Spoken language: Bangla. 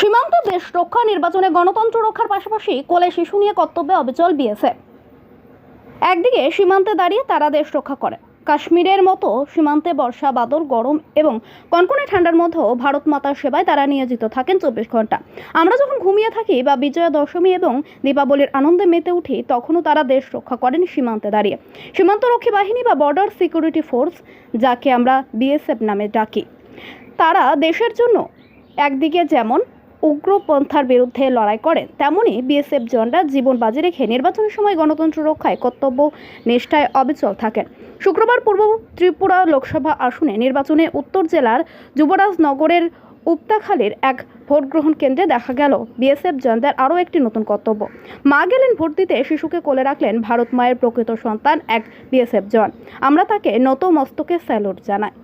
সীমান্ত দেশ রক্ষা নির্বাচনে গণতন্ত্র রক্ষার পাশাপাশি কোলে শিশু নিয়ে কর্তব্যে অবিচল বিএসএফ। একদিকে সীমান্তে দাঁড়িয়ে তারা দেশ রক্ষা করে। কাশ্মীরের মতো সীমান্তে বর্ষা, বাদল, গরম এবং কনকনে ঠান্ডার মধ্যেও ভারত মাতার সেবায় তারা নিয়োজিত থাকেন চব্বিশ ঘণ্টা আমরা যখন ঘুমিয়ে থাকি বা বিজয়া দশমী এবং দীপাবলির আনন্দে মেতে উঠি, তখনও তারা দেশ রক্ষা করেন সীমান্তে দাঁড়িয়ে। সীমান্তরক্ষী বাহিনী বা বর্ডার সিকিউরিটি ফোর্স যাকে আমরা বিএসএফ নামে ডাকি, তারা দেশের জন্য একদিকে যেমন উগ্রপন্থার বিরুদ্ধে লড়াই করেন। তেমনই বিএসএফ জনরা জীবন বাজি রেখে নির্বাচনের সময় গণতন্ত্র রক্ষায় কর্তব্য নিষ্ঠায় অবিচল থাকেন। শুক্রবার পূর্ব ত্রিপুরা লোকসভা আসনে নির্বাচনে উত্তর জেলার যুবরাজনগরের উপতাখালীর এক ভোট গ্রহণ কেন্দ্রে দেখা গেল বিএসএফ জনদের আরও একটি নতুন কর্তব্য। মা গেলেন ভোট দিতে, শিশুকে কোলে রাখলেন ভারত মায়ের প্রকৃত সন্তান এক বিএসএফ জন আমরা তাকে নত মস্তকে স্যালুট জানাই।